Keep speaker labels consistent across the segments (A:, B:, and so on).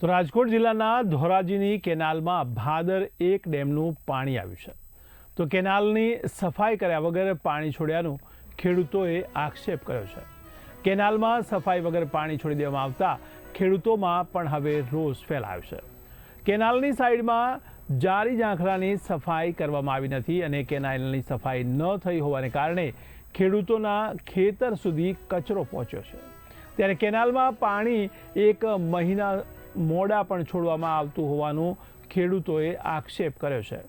A: તો રાજકોટ જિલ્લાના ધોરાજીની કેનાલમાં ભાદર એક ડેમનું પાણી આવ્યું છે. તો કેનાલની સફાઈ કર્યા વગર પાણી છોડ્યાનું ખેડૂતોએ આક્ષેપ કર્યો છે. કેનાલમાં સફાઈ વગર પાણી છોડી દેવામાં આવતા ખેડૂતોમાં પણ હવે રોષ ફેલાયો છે. કેનાલની સાઈડમાં જારી ઝાંખરાની સફાઈ કરવામાં આવી નથી અને કેનાલની સફાઈ ન થઈ હોવાને કારણે ખેડૂતોના ખેતર સુધી કચરો પહોંચ્યો છે. ત્યારે કેનાલમાં પાણી એક મહિના મોડા પણ છોડવામાં આવતું હોવાનું ખેડૂતોએ આક્ષેપ કર્યો છે.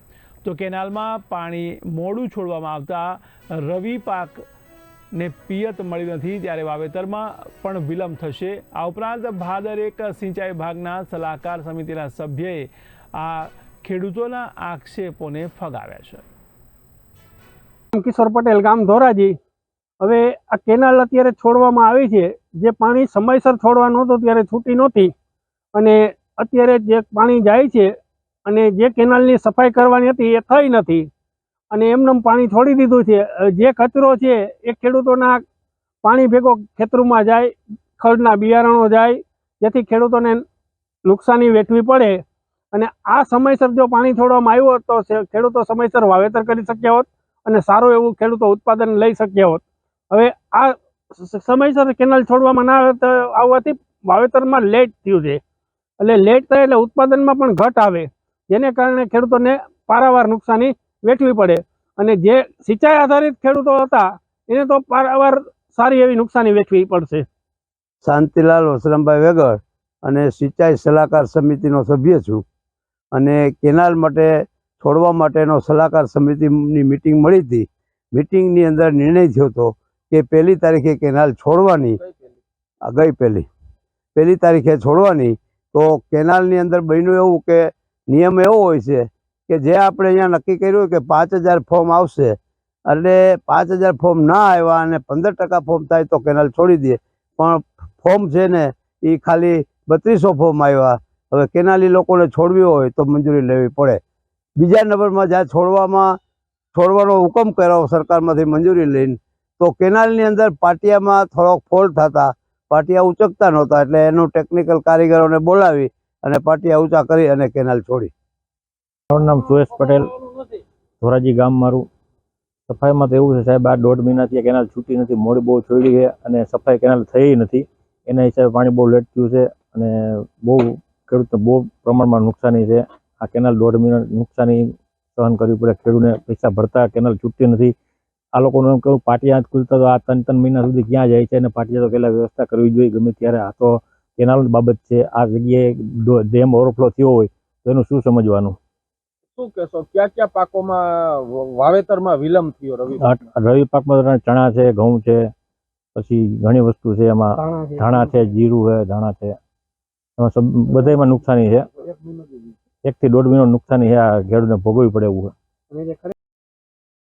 A: તો કેનાલમાં પાણી મોડું છોડવામાં આવતા રવિ પાક ને પિયત મળી નથી ત્યારે વાવેતરમાં પણ વિલંબ થશે. આ ઉપરાંત ભાદર એક સિંચાઈ વિભાગના સલાહકાર સમિતિના સભ્યએ આ ખેડૂતોના આક્ષેપોને ફગાવ્યા છે.
B: કિશોર પટેલ, ગામ ધોરાજી. હવે આ કેનાલ અત્યારે છોડવામાં આવી છે. જે પાણી સમયસર છોડવાનું હતું ત્યારે છૂટી નહોતી. અને અત્યારે જે પાણી જાય છે અને જે કેનાલની સફાઈ કરવાની હતી એ થઈ નથી. અને એમને પાણી છોડી દીધું છે. જે કચરો છે એ ખેડૂતોના પાણી ભેગો ખેતરોમાં જાય, ખડના બિયારણો જાય, જેથી ખેડૂતોને નુકસાની વેઠવી પડે. અને આ સમયસર જો પાણી છોડવામાં આવ્યું હોત તો ખેડૂતો સમયસર વાવેતર કરી શક્યા હોત અને સારું એવું ખેડૂતો ઉત્પાદન લઈ શક્યા હોત. હવે આ સમયસર કેનાલ છોડવામાં ના આવે તો આવવાથી વાવેતરમાં લેટ થયું છે. એટલે લેટ થાય એટલે ઉત્પાદનમાં પણ ઘટ આવે. જેને કારણે ખેડૂતોને પારાવાર નુકસાની વેઠવી પડે. અને જે સિંચાઈ આધારિત ખેડૂતો હતા એને તો પારાવાર સારી એવી નુકસાની વેઠવી પડશે.
C: શાંતિલાલ વસરામભાઈ વેગડ અને સિંચાઈ સલાહકાર સમિતિનો સભ્ય છું. અને કેનાલ માટે છોડવા માટેનો સલાહકાર સમિતિની મિટિંગ મળી હતી. મિટિંગની અંદર નિર્ણય થયો હતો કે પહેલી તારીખે કેનાલ છોડવાની. ગઈ પહેલી. પહેલી તારીખે છોડવાની. તો કેનાલની અંદર બન્યું એવું કે નિયમ એવો હોય છે કે જે આપણે અહીંયા નક્કી કર્યું કે પાંચ હજાર ફોર્મ આવશે એટલે પાંચ હજાર ફોર્મ ના આવ્યા અને પંદર ટકા ફોર્મ થાય તો કેનાલ છોડી દે. પણ ફોર્મ છે ને એ ખાલી બત્રીસો ફોર્મ આવ્યા. હવે કેનાલી લોકોને છોડવી હોય તો મંજૂરી લેવી પડે. બીજા નંબરમાં જ્યાં છોડવામાં છોડવાનો હુકમ કર્યો સરકારમાંથી મંજૂરી લઈને, તો કેનાલની અંદર પાટિયામાં થોડોક ફોલ્ટ થતા પાટિયા ઉચકતા નહોતા એટલે એનું ટેકનિકલ કારીગરોને બોલાવી અને પાટિયા ઊંચા કરી અને કેનાલ છોડી.
D: મારું નામ સુરેશ પટેલ, ધોરાજી ગામ મારું. સફાઈમાં તો એવું છે સાહેબ, આ દોઢ મહિનાથી કેનાલ છૂટી નથી, મોડી બહુ છોડી છે અને સફાઈ કેનાલ થઈ નથી. એના હિસાબે પાણી બહુ લેટ થયું છે અને બહુ ખેડૂતને બહુ પ્રમાણમાં નુકસાની છે. આ કેનાલ દોઢ મહિના નુકસાની સહન કરવી પડે ખેડૂતને પૈસા ભરતા કેનાલ છૂટતી નથી. આ લોકોનું એમ કહ્યું પાટિયા ખુલતા તો આ ત્રણ ત્રણ મહિના સુધી ક્યાં જાય છે અને પાટિયા તો પહેલાં વ્યવસ્થા કરવી જોઈએ ગમે ત્યારે. આ તો કેનાલ બાબત છે. આ જગ્યાએ ડેમ ઓવરફ્લો થયો હોય તો એનું શું સમજવાનું?
E: શું કહેશો? ક્યાં ક્યાં પાકોમાં વાવેતરમાં વિલંબ થયો રવિ
D: રવિ પાકમાં ચણા છે ઘઉં છે પછી ઘણી વસ્તુ છે એમાં. ધાણા છે. જીરું છે ધાણા છે. એમાં બધામાં નુકસાની છે. એક થી દોઢ મહિનો નુકસાની છે આ ખેડૂતને ભોગવવી પડે એવું છે